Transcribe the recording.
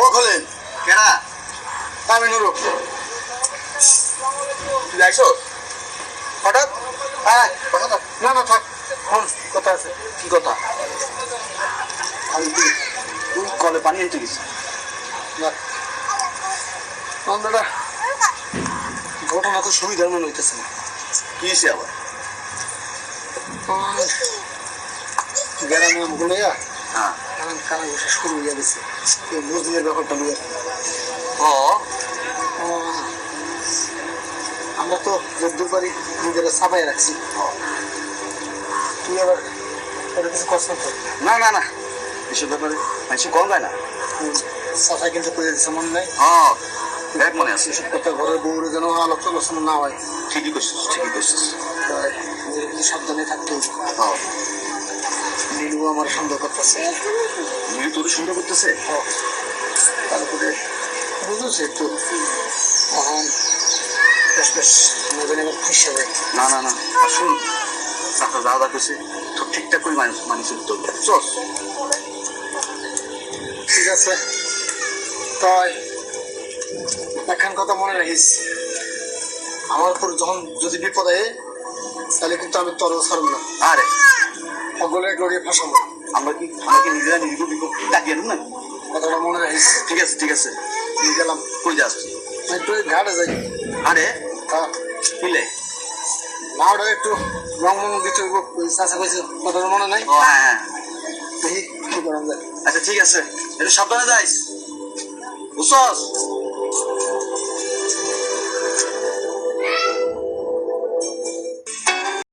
ও খোলেন। কেনা আমি নুরু। যাইছো? হঠাৎ? হ্যাঁ তো না না থাক। ফোন কথা আছে। কি কথা? আমি তুই কলে পানি আনতে গেছিস? দাদা ঘটনা তো সুবিধার মনে হইতেছে। না কি আবার? গ্রামে বলে হ্যাঁ কারণ কানা বসে শুরু হয়ে গেছে। এই মুসলিমের ব্যাপারটা নিয়ে। ও। আমরা তো যদ্দূর পারি নিজেরা সাবাই রাখছি। তুই আবার এটা কিছু কষ্ট না না না। এসব ব্যাপারে মানুষ কম যায় না। সাফাই কিন্তু করে দিচ্ছে মনে নাই। হ্যাঁ দেখ মনে আছে। এসব কথা ঘরের বউরে যেন আলোচনা আলোচনা না হয়। ঠিকই করছিস ঠিকই করছিস সাবধানে থাকতে হবে। হ্যাঁ আমার সন্দেহ করতেছে। মিলি তোর সুন্দর করতেছে? তারপরে বুঝেছে একটু এখন বেশ বেশ মনে এবার খুশি হবে না না না শুন চাচা যা যা তো ঠিকঠাক করে মানুষ মানুষের উত্তর চল। ঠিক আছে। তাই একখান কথা মনে রাখিস। আমার উপর যখন যদি বিপদ আয়ে তাহলে কিন্তু আমি তর ছাড়ব না। আরে অগলে ফাঁসাবো আমরা কি নিজেরা নিজেকে বিপদ ডাকিয়ে না কথাটা মনে রাখিস। ঠিক আছে ঠিক আছে। নিয়ে গেলাম কই যাস একটু ঘাটে যাই। আরে? কিলে? মাওটা একটু রং মং দিতে চাষা কইছে কথাটা মনে নাই? হ্যাঁ হ্যাঁ। দেখি কি করা যায়। আচ্ছা ঠিক আছে। একটু সাবধানে যাইস। বুঝছস?